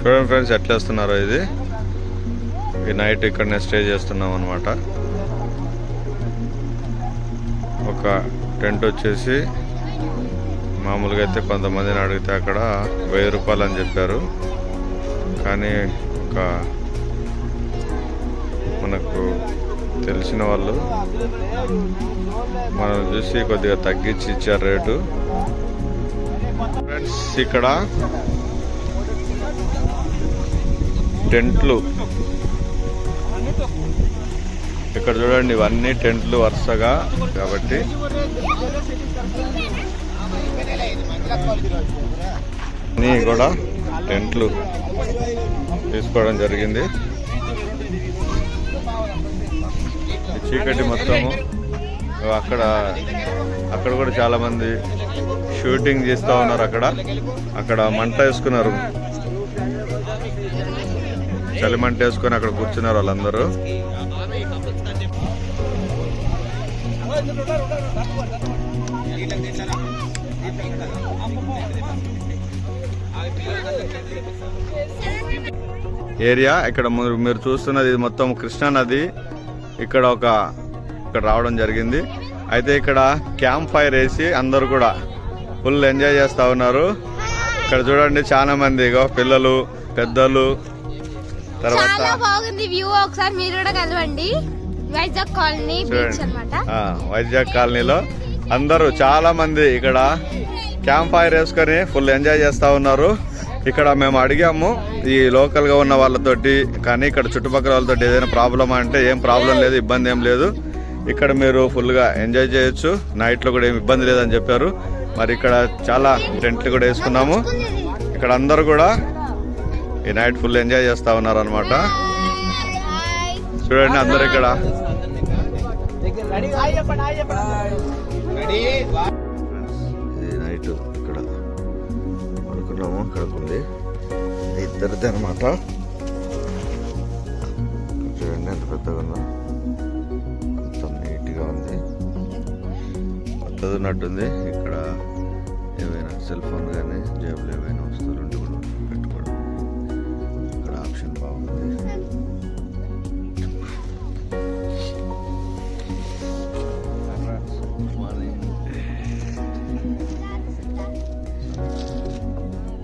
చూడండి ఫ్రెండ్స్ ఎట్లా వస్తున్నారో ఇది? ఈ నైట్ ఇక్కడనే స్టే చేస్తున్నాం అనమాట ఒక టెంట్ వచ్చేసి మామూలుగా అయితే కొంతమందిని అడిగితే అక్కడ వెయ్యి రూపాయలు అని చెప్పారు. కానీ ఒక మనకు తెలిసిన వాళ్ళు మనం చూసి కొద్దిగా తగ్గించి ఇచ్చారు రేటు. ఫ్రెండ్స్ ఇక్కడ టెంట్లు. ఇక్కడ చూడండి ఇవన్నీ టెంట్లు వరుసగా కాబట్టి. అన్నీ కూడా టెంట్లు తీసుకోవడం జరిగింది. చీకటి మొత్తము అక్కడ అక్కడ కూడా చాలా మంది షూటింగ్ చేస్తూ ఉన్నారు అక్కడ. అక్కడ మంట వేసుకున్నారు. చలిమంట వేసుకొని అక్కడ కూర్చున్నారు వాళ్ళందరూ. ఏరియా ఇక్కడ మీరు మీరు చూస్తున్నది ఇది మొత్తం కృష్ణా నది. ఇక్కడ ఒక ఇక్కడ రావడం జరిగింది. అయితే ఇక్కడ క్యాంప్ ఫైర్ వేసి అందరూ కూడా ఫుల్ ఎంజాయ్ చేస్తూ ఉన్నారు. ఇక్కడ చూడండి చాలా మంది ఇగో పిల్లలు పెద్దలు తర్వాత చాలా బాగుంది వ్యూ. ఒకసారి మీరు కూడా కలవండి. వైజాగ్ కాలనీ బీచ్ అన్నమాట. వైజాగ్ కాలనీలో అందరూ చాలా మంది ఇక్కడ క్యాంప్ ఫైర్ వేసుకొని ఫుల్ ఎంజాయ్ చేస్తూ ఉన్నారు. ఇక్కడ మేము అడిగాము ఈ లోకల్గా ఉన్న వాళ్ళతోటి కానీ ఇక్కడ చుట్టుపక్కల వాళ్ళతోటి ఏదైనా ప్రాబ్లం అంటే ఏం ప్రాబ్లం లేదు ఇబ్బంది ఏం లేదు. ఇక్కడ మీరు ఫుల్గా ఎంజాయ్ చేయొచ్చు. నైట్లో కూడా ఏం ఇబ్బంది లేదని చెప్పారు. మరి ఇక్కడ చాలా టెంట్లు కూడా వేసుకున్నాము. ఇక్కడ అందరూ కూడా ఈ నైట్ ఫుల్ ఎంజాయ్ చేస్తూ ఉన్నారు అనమాట చూడండి అందరు ఇక్కడ. నైట్ ఇక్కడ పడుకున్నాము. ఇక్కడ ఉంది. ఇద్దరిది అనమాట చూడండి ఎంత పెద్దగా ఉందో. చదువునట్టుంది ఇక్కడ ఏమైనా సెల్ ఫోన్ కానీ జేబులు